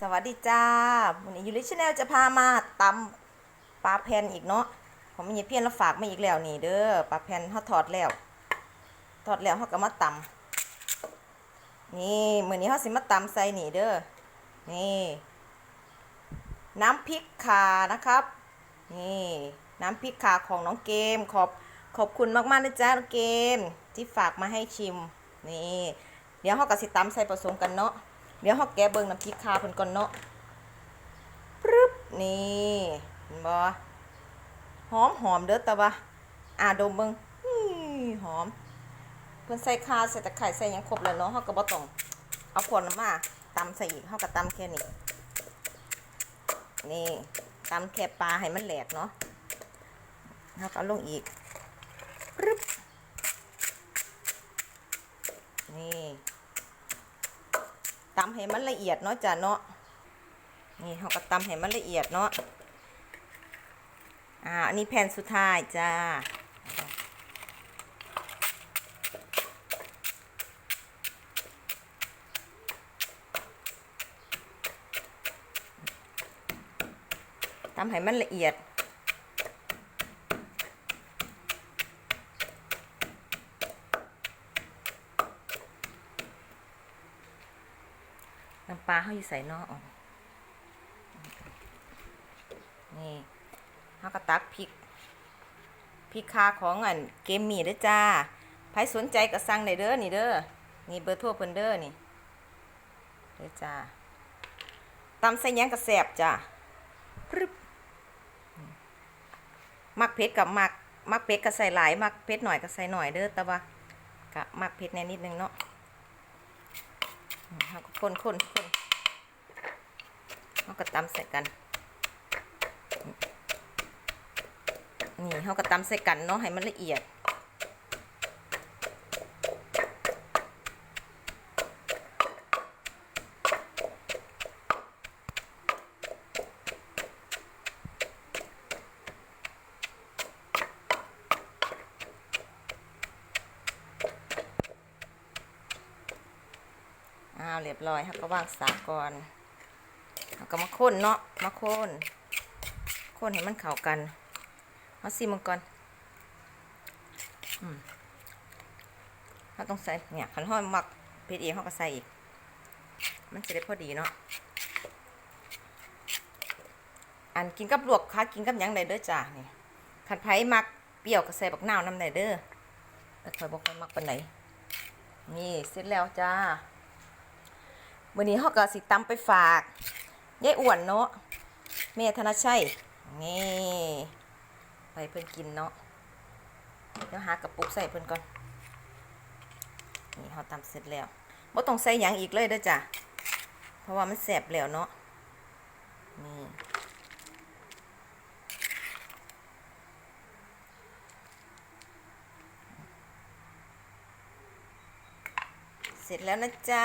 สวัสดีจ้าวันนี้ยูริชแนลจะพามาตำปลาแผ่นอีกเนาะผมมีเพี้ยนแล้วฝากมาอีกแล้วนี่เด้อปลาแผ่นเขาถอดแล้วถอดแล้วเขาก็มาตำนี่เหมือนนี้เขาสิมาตำใส่นี่เด้อนี่น้ำพริกข่านะครับ นี่น้ำพริกข่าของน้องเกมขอบขอบคุณมากๆนะจ๊ะน้องเกมที่ฝากมาให้ชิมนี่เดี๋ยวเขาก็สิตำใส่ผสมกันเนาะ เดี๋ยวเขาแกะเบิ่งน้ำพริกคาเพิ่นก่อนเนาะปึ๊บนี่เห็นบ่หอมหอมเด้อแต่ว่าอ่าดมเบิ่งอื้อหอม เพิ่นใส่คาใส่ตะไคร้ใส่หยังครบแล้วเนาะเฮาก็บ่ต้องเอาขวดมาตำใส่อีกเฮาก็ตำแค่นี้นี่ตำแค่ปลาให้มันแหลกเนาะเฮาก็ลงอีกปึ๊บนี่ ตำให้มันละเอียดเนาะจ้ะเนาะนี่เขาก็ตำให้มันละเอียดเนาะอ่าอันนี้แผ่นสุดท้ายจ้าตำให้มันละเอียด น้ำปลาเขาอยู่ใส่เนอกนี่เขาก็ตักพริกพริกคาของอันเกมมี่เด้อจ้าใครสนใจก็สั่งได้เด้อนี่เด้อ นี่เบอร์โทรเพิ่นเด้อนี่เด้อจ้าตำใส่ยังกระแสบจ้าปึ๊บมักเผ็ดกับมักมักเผ็ดก็ใส่หลาย มักเผ็ดหน่อยก็ใส่หน่อยเด้อแต่ว่าก็มักเผ็ดแน่นิดนึงเนาะ เขาก็คนคนคนเขาก็ตำใส่กัน นี่เขาก็ตำใส่กันเนาะให้มันละเอียด อ้าวเรียบร้อยเขาก็วางสากก่อนเขาก็มาค้นเนาะมาค้นค้นให้มันเข้ากันเอาซีมันก่อนอืมเขาต้องใส่เนี่ยขันห้อยมักเผ็ดเองเขาก็ใส่อีก มันจะได้พอดีเนาะอันกินกับลวกค่ะกินกับยังไดเด้อจ้านี่ขันไผ่มักเปรี้ยวก็ใส่บักนาวน้ำไดเด้อแต่คอยบอกคอยมักปานไหนนี่เสร็จแล้วจ้า วันนี้เขาก็สิตำไปฝากยายอ้วนเนาะแม่ธนชัยนี่ไปเพิ่นกินเนาะเดี๋ยวหากระปุกใส่เพิ่นก่อนนี่เขาตำเสร็จแล้วบ่ต้องใส่หยังอีกเลยเด้อจ้ะเพราะว่ามันแสบแล้วเนาะนี่เสร็จแล้วนะจ๊ะ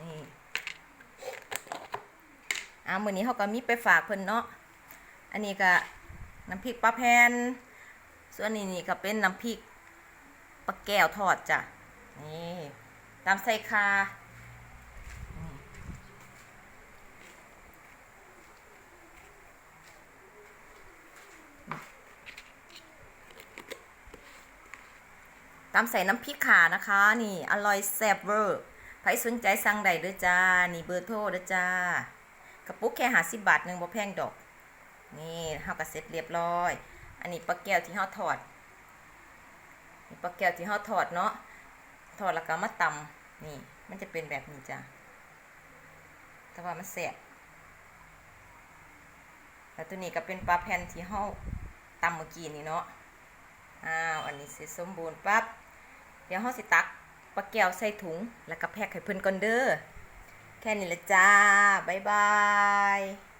นี่อ่ามื้อนี้เขาก็มีไปฝากเพิ่นเนาะ อันนี้ก็น้ำพริกปลาแผ่นส่วนนี้นี่ก็เป็นน้ำพริกปลาแก้วทอดจ้ะ นี่ตามใส่คาตามใส่น้ำพริกขานะคะ นี่ อร่อยแซ่บเวอร์ ใครสนใจสั่งได้เด้อจ้า นี่เบอร์โทรเด้อจ้า กระปุกแค่หาสิบบาทหนึ่งบ่แพงดอก นี่เฮาก็เสร็จเรียบร้อย อันนี้ปลาแก้วที่เฮาทอดนี่ปลาแก้วที่เฮาทอดเนาะ ทอดแล้วก็มาตำนี่ มันจะเป็นแบบนี้จ้าแต่ว่ามันแสบแล้วตัวนี้ก็เป็นปลาแผ่นที่เฮาตำเมื่อกี้นี่เนาะ อ้าว อันนี้เสร็จสมบูรณ์ปั๊บ เดี๋ยวเฮาสิตัก ปลาแก้วใส่ถุง แล้วก็แพ็คให้เพิ่นก่อนเด้อ แค่นี้ละจ้า บ๊ายบาย